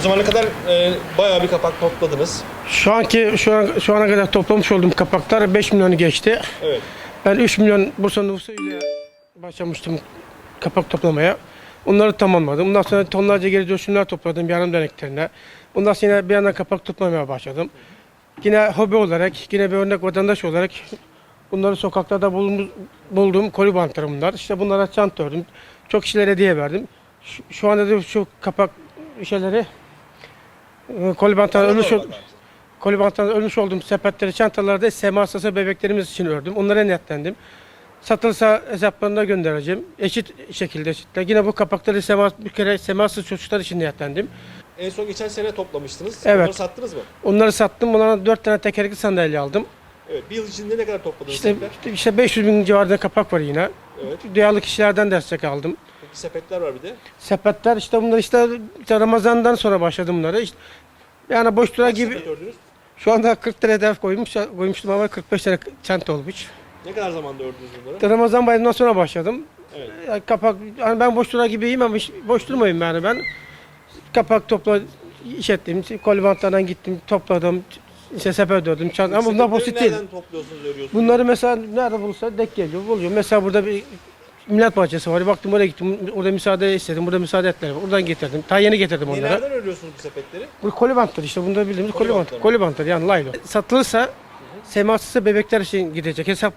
zamana kadar e, bayağı bir kapak topladınız. Şu anki şu an şu ana kadar toplamış olduğum kapaklar 5 milyonu geçti. Evet. Ben 3 milyon Bursa nüfusu ile başlamıştım kapak toplamaya. Onları tamamladım. Ondan sonra tonlarca geri dönüşümler topladım yarım döneklerine. Ondan sonra bir yandan kapak toplamaya başladım. Yine hobi olarak, yine bir örnek vatandaş olarak bunları sokaklarda bulduğum, bulduğum koli bantları bunlar. İşte bunlara çant ördüm. Çok kişilere hediye verdim. Şu, şu anda da şu kapak şeyleri e, koli bantları ölmüş, ol- koli bantlarından ölmüş olduğum sepetleri, çantaları da sema hastası bebeklerimiz için ördüm. Onlara niyetlendim. Satılsa hesaplarına göndereceğim. Eşit şekilde eşitle. Yine bu kapakları sema, bir kere semasız çocuklar için niyetlendim. En son geçen sene toplamıştınız. Evet. Onları sattınız mı? Onları sattım. Bunlara 4 tane tekerlekli sandalye aldım. Evet. Bir yıl içinde ne kadar topladınız İşte, tekrar? işte, işte 500 bin civarında kapak var yine. Evet. Duyarlı kişilerden destek aldım. Sepetler var bir de. Sepetler işte bunlar işte, işte Ramazan'dan sonra başladım bunları. İşte, yani boş dura Kaç gibi sepet ördünüz? şu anda 40 tane hedef koymuş, koymuştum ama 45 tane çanta olmuş. Ne kadar zamanda ördünüz bunları? İşte Ramazan bayramından sonra başladım. Evet. Yani kapak, yani ben boş dura gibiyim ama hiç boş durmayayım yani ben. Kapak topla, iş ettim, kolibantlardan gittim, topladım, işte sepet ördüm, çanta. Ama bunlar Sepetleri basit değil. Nereden topluyorsunuz, örüyorsunuz? Bunları mesela nerede bulursa dek geliyor, buluyor. Mesela burada bir millet bahçesi var. Baktım oraya gittim. Orada müsaade istedim. Burada müsaade ettiler. Oradan getirdim. Ta yeni getirdim onları. Nelerden örüyorsunuz bu sepetleri? Bu kolibantlar işte. Bunda bildiğimiz Kolibantlar? Kolibantlar yani laylo. Satılırsa semasızsa bebekler için gidecek. Hesaplanıyor.